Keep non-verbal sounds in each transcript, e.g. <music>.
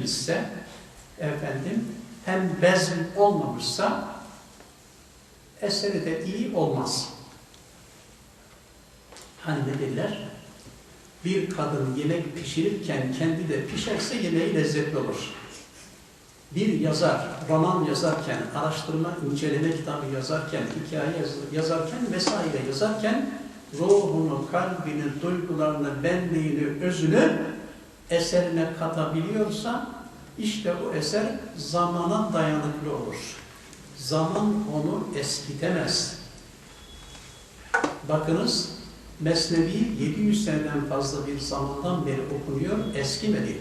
pişmemişse efendim hem bezm olmamışsa eseri de iyi olmaz. Hani ne derler? Bir kadın yemek pişirirken kendi de pişerse yemeği lezzetli olur. Bir yazar, roman yazarken, araştırma, inceleme kitabı yazarken, hikaye yazarken vesaire yazarken ruhunu, kalbini, duygularını, benliğini, özünü eserine katabiliyorsa işte o eser zamana dayanıklı olur. Zaman onu eskitemez. Bakınız Mesnevi 700 seneden fazla bir zamandan beri okunuyor, eskimedi.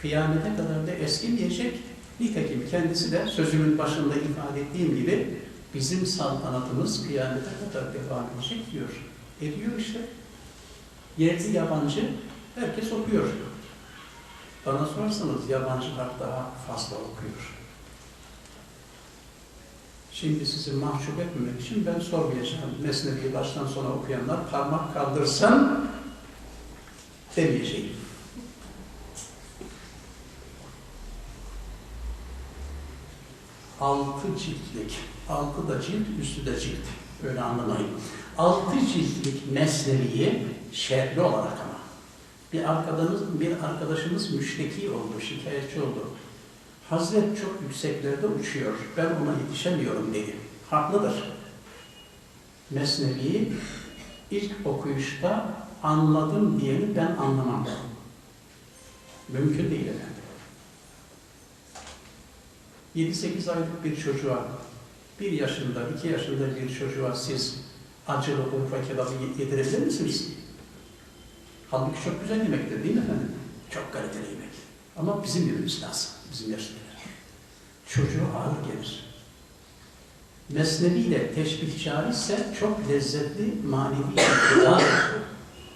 Kıyamete kadar da eskimeyecek. Nitekim kendisi de sözümün başında ifade ettiğim gibi bizim saltanatımız kıyamete kadar devam edecek diyor. Ediyor işte. Yerli yabancı herkes okuyor. Bana sorarsanız yabancılar daha fazla okuyor. Şimdi sizi mahcup etmemek için ben sormayacağım. Mesnevi'yi baştan sona okuyanlar parmak kaldırsam demeyeceğim. Altı ciltlik, altı da cilt, üstü de cilt. Öyle anlamayın. Altı ciltlik Mesnevi'yi şerhli olarak. Bir arkadaşımız, bir arkadaşımız müşteki oldu, şikayetçi oldu. Hazret çok yükseklerde uçuyor, ben ona yetişemiyorum dedi. Haklıdır. Mesnevi'yi ilk okuyuşta anladım diyeni ben anlamam. Mümkün değil efendim. 7-8 aylık bir çocuğa, bir yaşında, iki yaşında bir çocuğa siz acılı urfa kebabı yedirebilir misiniz? Halbuki çok güzel yemektir değil mi efendim? Çok kaliteli yemek. Ama bizim yememiz lazım, bizim yaşlılar. Çocuğu ağır gelir. Mesnevi ile teşbih caizse çok lezzetli manevi gıda.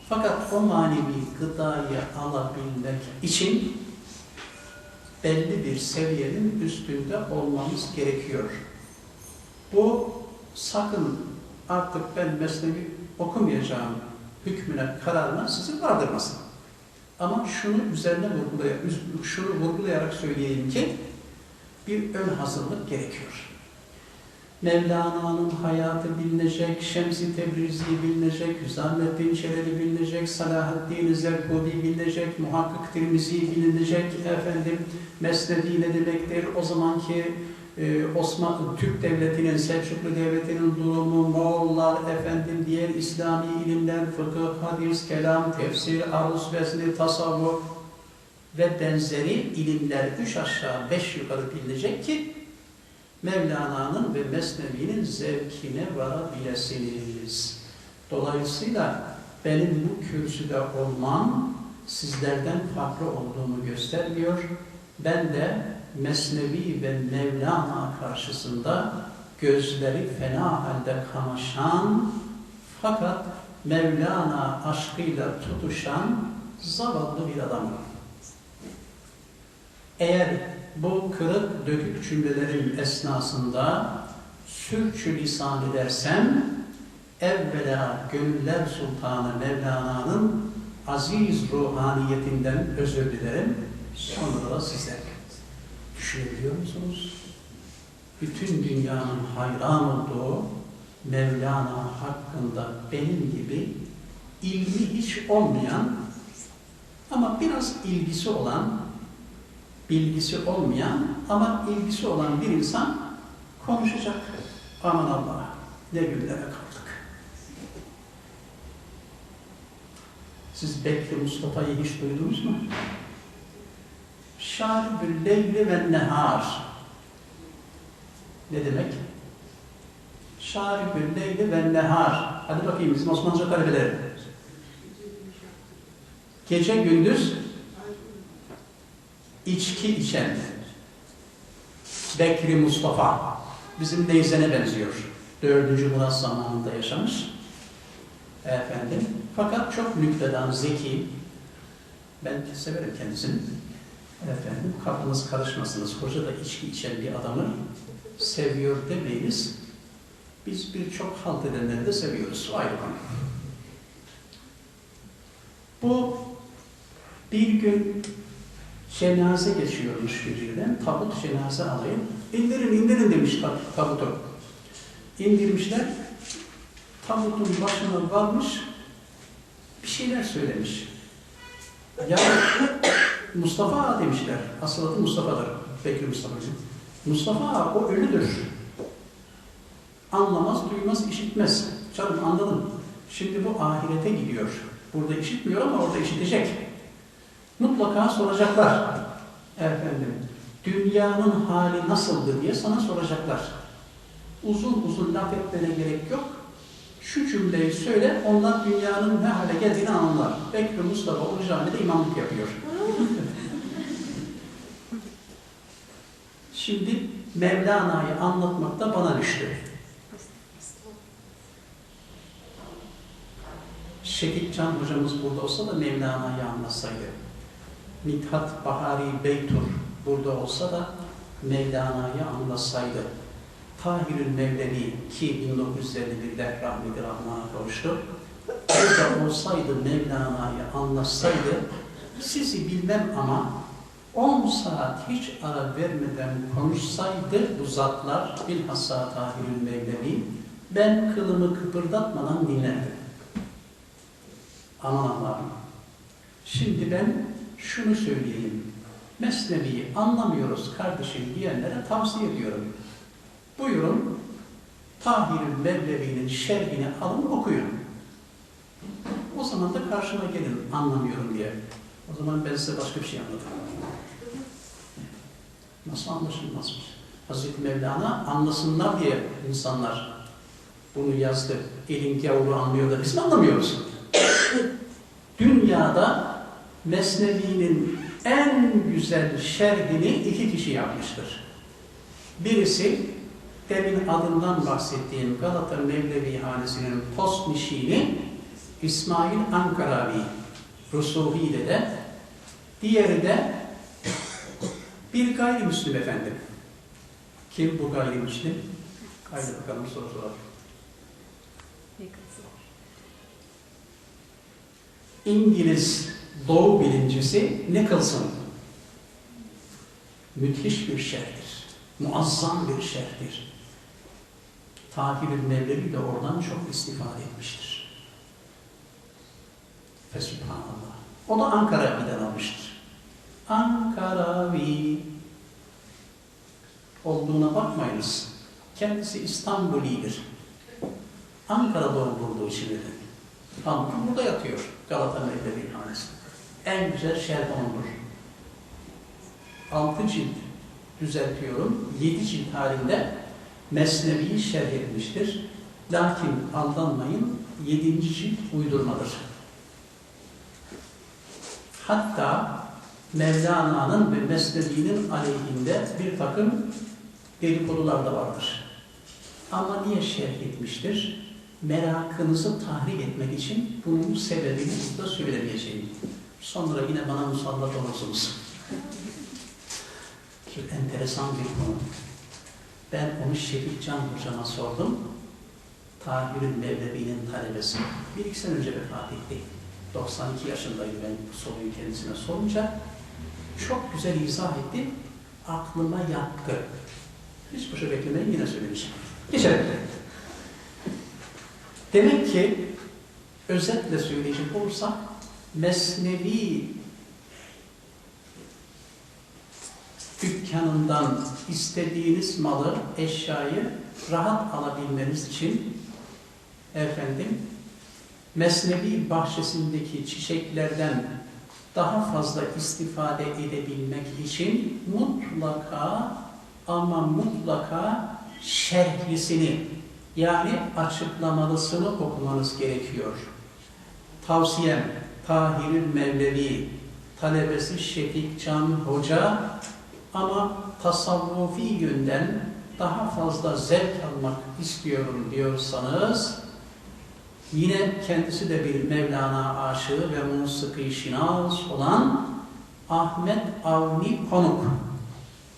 Fakat o manevi gıdayı alabilmek için belli bir seviyenin üstünde olmamız gerekiyor. Bu sakın artık ben mesnevi okumayacağım hükmüne, kararına sizi vardırmasın. Ama şunu üzerine vurgulayarak, şunu vurgulayarak söyleyeyim ki bir ön hazırlık gerekiyor. Mevlana'nın hayatı bilinecek, Şems-i Tebrizi bilinecek, Hüsamettin Çelebi bilinecek, Salahaddin Zerkudi bilinecek, Muhakkak Tirmizi bilinecek, efendim Mesnevi ne demektir, o zamanki e, Osmanlı, Türk Devleti'nin, Selçuklu Devleti'nin durumu, Moğollar, efendim diğer İslami ilimler, fıkıh, hadis, kelam, tefsir, aruz, vezni, tasavvuf ve benzeri ilimler üç aşağı beş yukarı bilinecek ki Mevlana'nın ve Mesnevi'nin zevkine varabilesiniz. Dolayısıyla benim bu kürsüde olmam sizlerden farklı olduğumu göstermiyor. Ben de Mesnevi ve Mevlana karşısında gözleri fena halde kamaşan fakat Mevlana aşkıyla tutuşan zavallı bir adamım. Eğer bu kırık dökük cümlelerin esnasında sürçülisan edersem evvela gönüller sultanı Mevlana'nın aziz ruhaniyetinden özür dilerim. Sonra da sizden. Düşünebiliyor musunuz? Bütün dünyanın hayran olduğu Mevlana hakkında benim gibi ilmi hiç olmayan ama biraz ilgisi olan bilgisi olmayan ama ilgisi olan bir insan konuşacak. Aman Allah ne günlere kaldık. Siz Bekri Mustafa'yı hiç duydunuz mu? Şaribül leyli ve nehar. Ne demek? Şaribül leyli ve nehar. Hadi bakayım bizim Osmanlıca talebeleri. Gece gündüz içki içen Bekri Mustafa bizim Neyzen'e benziyor. Dördüncü Murat zamanında yaşamış. Efendim. Fakat çok nüktedan, zeki. Ben severim kendisini. Efendim, kafanız karışmasınız. Hoca da içki içen bir adamı seviyor demeyiniz. Biz birçok halt edenleri de seviyoruz. Ayrı konu. Bu bir gün cenaze geçiyormuş birbirinden. Tabut cenaze alayım. İndirin indirin demiş tab- tabutu. İndirmişler. Tabutun başına varmış. Bir şeyler söylemiş. Ya Mustafa demişler. Asıl adı Mustafa'dır. Bekir Mustafa'cığım. Mustafa o ölüdür. Anlamaz, duymaz, işitmez. Canım anladım. Şimdi bu ahirete gidiyor. Burada işitmiyor ama orada işitecek. Mutlaka soracaklar. Efendim, dünyanın hali nasıldı diye sana soracaklar. Uzun uzun laf etmene gerek yok. Şu cümleyi söyle, onlar dünyanın ne hale geldiğini anlar. Bekir Mustafa o camide imamlık yapıyor. Şimdi Mevlana'yı anlatmak da bana düştü. Şefik Can hocamız burada olsa da Mevlana'yı anlatsaydı. Mithat Bahari Beytur burada olsa da Mevlana'yı anlatsaydı. Tahirül Mevlevi ki 1951'de rahmeti rahmana kavuştu. Burada olsaydı Mevlana'yı anlatsaydı sizi bilmem ama 10 saat hiç ara vermeden konuşsaydı bu zatlar bilhassa Tahirül Mevlevi ben kılımı kıpırdatmadan dinlerdim. Aman Allah'ım. Şimdi ben şunu söyleyeyim. Mesnevi'yi anlamıyoruz kardeşim diyenlere tavsiye ediyorum. Buyurun, Tahirül Mevlevi'nin şerhini alın okuyun. O zaman da karşıma gelin anlamıyorum diye. O zaman ben size başka bir şey anlatırım. Nasıl anlaşılmazmış? Hazreti Mevlana anlasınlar diye insanlar bunu yazdı. Elin gavuru anlıyor da biz mi anlamıyoruz? <coughs> Dünyada Mesnevi'nin en güzel şerhini iki kişi yapmıştır. Birisi demin adından bahsettiğim Galata Mevlevi Hanesi'nin postnişini İsmail Ankaravi Rusuhi de diğeri de bir gayrimüslim efendim. Kim bu gayrimüslim? Haydi bakalım soru soralım. İngiliz doğu bilincisi kılsın? Müthiş bir şerhtir. Muazzam bir şerhtir. Tahir-ül Mevlevi de oradan çok istifade etmiştir. Fesubhanallah. O da Ankaravi'den almıştır. Ankaravi olduğuna bakmayınız. Kendisi İstanbulidir. Ankara doğumlu için dedi. Halbuki burada yatıyor. Galata Mevlevi Hanesi. En güzel şerh ondur. Altı cilt düzeltiyorum. Yedi cilt halinde Mesnevi'yi şerh etmiştir. Lakin aldanmayın, yedinci cilt uydurmadır. Hatta Mevlana'nın ve Mesnevi'nin aleyhinde bir takım dedikodular da vardır. Ama niye şerh etmiştir? Merakınızı tahrik etmek için bunun sebebini burada söylemeyeceğim. Sonra yine bana musallat olursunuz. Çok enteresan bir konu. Ben onu Şefik Can hocama sordum. Tahir'in Mevlevi'nin talebesi. Bir iki sene önce vefat etti. 92 yaşındayım ben bu soruyu kendisine sorunca. Çok güzel izah etti. Aklıma yattı. Hiç boşa beklemeyin yine söylemişim. Geçelim. Demek ki özetle söyleyecek olursak Mesnevi dükkanından istediğiniz malı, eşyayı rahat alabilmeniz için efendim Mesnevi bahçesindeki çiçeklerden daha fazla istifade edebilmek için mutlaka ama mutlaka şerhlisini yani açıklamalısını okumanız gerekiyor. Tavsiyem Tahirül Mevlevi, talebesi Şefik Can Hoca ama tasavvufi yönden daha fazla zevk almak istiyorum diyorsanız yine kendisi de bir Mevlana aşığı ve musiki şinas olan Ahmet Avni Konuk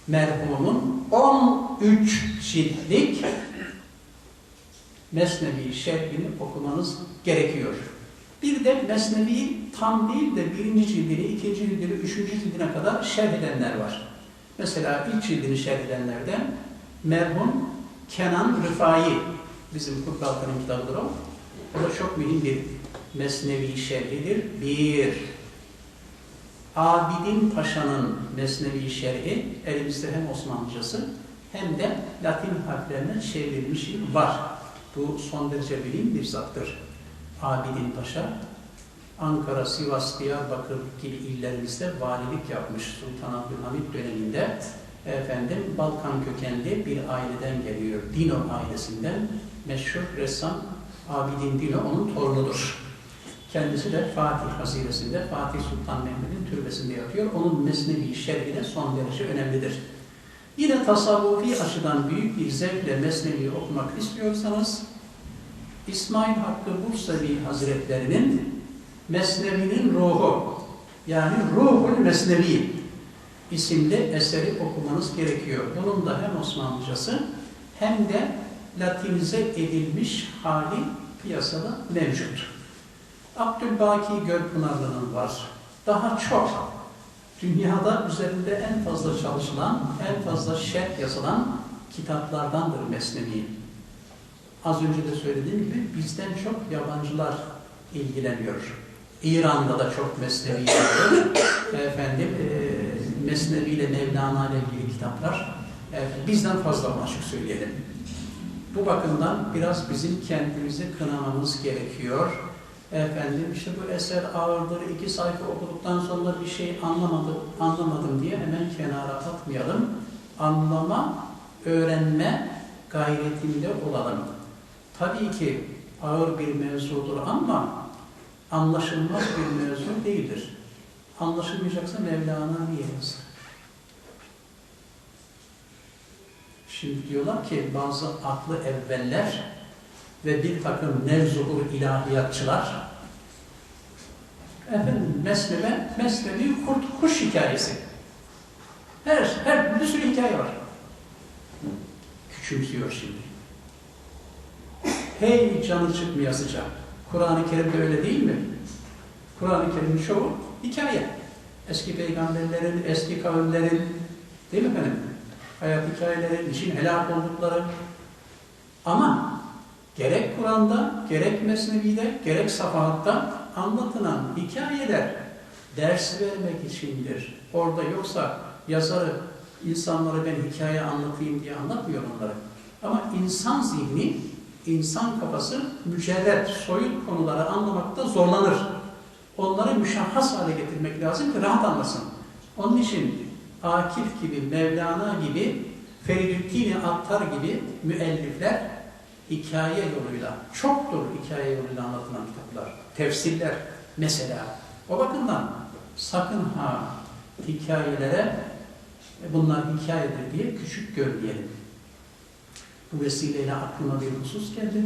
merhumun 13 ciltlik Mesnevi şerhini okumanız gerekiyor. Bir de Mesnevi tam değil de birinci cildini, ikinci cildini, üçüncü cildine kadar şerh edenler var. Mesela ilk cildini şerh edenlerden merhum Kenan Rıfai, bizim Kurbalkan'ın kitabıdır o. O da çok mühim bir Mesnevi şerhidir. Bir, Abidin Paşa'nın Mesnevi şerhi, elimizde hem Osmanlıcası hem de Latin harflerine çevrilmiş var. Bu son derece bilim bir zattır. Abidin Paşa, Ankara, Sivas, Diyarbakır gibi illerimizde valilik yapmış Sultan Abdülhamit döneminde. Efendim Balkan kökenli bir aileden geliyor. Dino ailesinden meşhur ressam Abidin Dino onun torunudur. Kendisi de Fatih hazinesinde, Fatih Sultan Mehmet'in türbesinde yatıyor. Onun Mesnevi şerhi de son derece önemlidir. Yine tasavvufi açıdan büyük bir zevkle Mesnevi'yi okumak istiyorsanız, İsmail Hakkı Bursevi Hazretlerinin Mesnevi'nin ruhu, yani Ruhul Mesnevi isimli eseri okumanız gerekiyor. Bunun da hem Osmanlıcası hem de Latinize edilmiş hali piyasada mevcut. Abdülbaki Gölpınarlı'nın var. Daha çok dünyada üzerinde en fazla çalışılan, en fazla şerh yazılan kitaplardandır Mesnevi. Az önce de söylediğim gibi bizden çok yabancılar ilgileniyor. İran'da da çok Mesnevi yazıyor. <coughs> Efendim, e, Mesnevi ile Mevlana ile ilgili kitaplar. E, bizden fazla açık söyleyelim. Bu bakımdan biraz bizim kendimizi kınamamız gerekiyor. Efendim işte bu eser ağırdır, iki sayfa okuduktan sonra bir şey anlamadım, anlamadım diye hemen kenara atmayalım. Anlama, öğrenme gayretinde olalım. Tabii ki ağır bir mevzudur ama anlaşılmaz bir mevzu değildir. Anlaşılmayacaksa Mevlana niye yazdı? Şimdi diyorlar ki bazı aklı evveller ve bir takım nevzuhur ilahiyatçılar efendim Mesnevi, Mesnevi kurt kuş hikayesi. Her, her bir sürü hikaye var. Küçümsüyor şimdi. Hey canı çıkmayasıca. Kur'an-ı Kerim'de öyle değil mi? Kur'an-ı Kerim'in çoğu hikaye. Eski peygamberlerin, eski kavimlerin, değil mi efendim? Hayat hikayeleri, için helak oldukları. Ama gerek Kur'an'da, gerek Mesnevi'de, gerek Safahat'ta anlatılan hikayeler ders vermek içindir. Orada yoksa yazarı, insanlara ben hikaye anlatayım diye anlatmıyor onları. Ama insan zihni, insan kafası mücerret, soyut konuları anlamakta zorlanır. Onları müşahhas hale getirmek lazım ki rahat anlasın. Onun için Akif gibi, Mevlana gibi, Feridüddin Attar gibi müellifler hikaye yoluyla, çoktur hikaye yoluyla anlatılan kitaplar, tefsirler mesela. O bakımdan sakın ha hikayelere bunlar hikayedir diye küçük görmeyelim. Bu vesileyle aklıma bir husus geldi.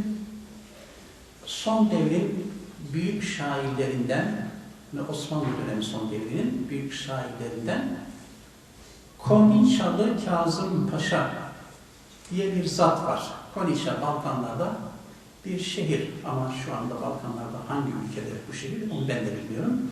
Son devrin büyük şairlerinden ve Osmanlı dönemi son devrinin büyük şairlerinden Konişalı Kazım Paşa diye bir zat var. Konişa Balkanlarda bir şehir ama şu anda Balkanlarda hangi ülkede bu şehir onu ben de bilmiyorum.